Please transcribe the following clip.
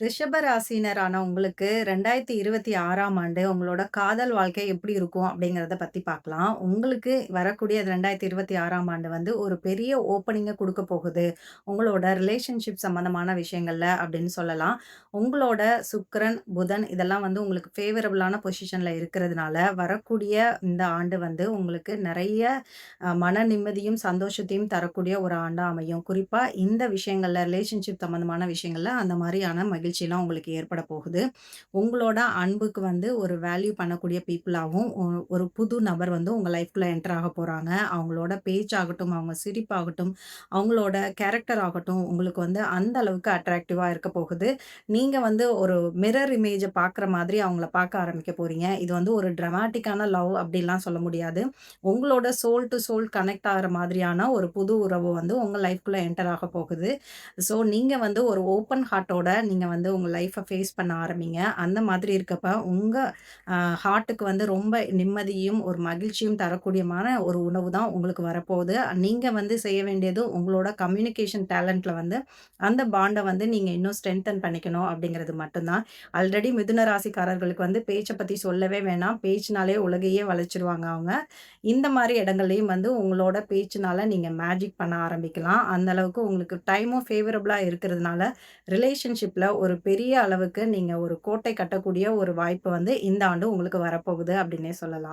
ரிஷபராசினரான உங்களுக்கு ரெண்டாயிரத்தி உங்களுக்கு 2026ஆம் ஆண்டு உங்களோட காதல் வாழ்க்கை எப்படி இருக்கும் அப்படிங்கிறத பற்றி பார்க்கலாம். உங்களுக்கு வரக்கூடிய 2026ஆம் ஆண்டு வந்து ஒரு பெரிய ஓப்பனிங்கை கொடுக்க போகுது. உங்களோட ரிலேஷன்ஷிப் சம்மந்தமான விஷயங்களில் அப்படின்னு சொல்லலாம். உங்களோட சுக்கரன் புதன் இதெல்லாம் வந்து உங்களுக்கு ஃபேவரபிளான பொசிஷனில் இருக்கிறதுனால, வரக்கூடிய இந்த ஆண்டு வந்து உங்களுக்கு நிறைய மன நிம்மதியும், சந்தோஷத்தையும் தரக்கூடிய ஒரு ஆண்டாக அமையும். குறிப்பாக இந்த விஷயங்களில் ரிலேஷன்ஷிப் சம்மந்தமான விஷயங்களில் அந்த மாதிரியான மகிழ்ச்சிலாம் உங்களுக்கு ஏற்பட போகுது. உங்களோட அன்புக்கு வந்து ஒரு வேல்யூ பண்ணக்கூடிய பீப்புளாகவும் ஒரு புது நபர் வந்து உங்கள் லைஃப்குள்ள என்டர் ஆக போகிறாங்க அவங்களோட பேச்சாகட்டும், அவங்க சிரிப்பாகட்டும், அவங்களோட கேரக்டர் ஆகட்டும், உங்களுக்கு வந்து அந்த அளவுக்கு அட்ராக்டிவாக இருக்க போகுது. நீங்கள் வந்து ஒரு மிரர் இமேஜை பார்க்குற மாதிரி அவங்கள பார்க்க ஆரம்பிக்க போகிறீங்க இது வந்து ஒரு ட்ரமாட்டிக்கான லவ் அப்படிலாம் சொல்ல முடியாது. உங்களோட சோல் டு சோல் கனெக்ட் ஆகிற மாதிரியான ஒரு புது உறவு வந்து உங்கள் லைஃப்குள்ளே என்டர் ஆக போகுது. ஸோ நீங்கள் வந்து ஒரு ஓப்பன் ஹார்ட்டோட நீங்கள் வந்து உங்கள் லைஃப்பை ஃபேஸ் பண்ண ஆரம்பிங்க. அந்த மாதிரி இருக்கப்ப உங்கள் ஹார்ட்டுக்கு வந்து ரொம்ப நிம்மதியும், ஒரு மகிழ்ச்சியும் தரக்கூடியமான ஒரு உணவு தான் உங்களுக்கு வரப்போகுது. நீங்கள் வந்து செய்ய வேண்டியது உங்களோட கம்யூனிகேஷன் டேலண்ட்டில் வந்து அந்த பாண்டை வந்து நீங்கள் இன்னும் ஸ்ட்ரென்தன் பண்ணிக்கணும் அப்படிங்கிறது மட்டும்தான் ஆல்ரெடி மிதுன ராசிக்காரர்களுக்கு வந்து பேச்சை பற்றி சொல்லவே வேணாம். பேச்சுனாலே உலகையே வளைச்சிருவாங்க அவங்க. இந்த மாதிரி இடங்கள்லையும் வந்து உங்களோட பேச்சுனால நீங்கள் மேஜிக் பண்ண ஆரம்பிக்கலாம். அந்த அளவுக்கு உங்களுக்கு டைமும் ஃபேவரபுளாக இருக்கிறதுனால, ரிலேஷன்ஷிப்பில் ஒரு பெரிய அளவுக்கு நீங்கள் ஒரு கோட்டை கட்டக்கூடிய ஒரு வாய்ப்பு வந்து இந்த ஆண்டு உங்களுக்கு வரப்போகுது அப்படின்னே சொல்லலாம்.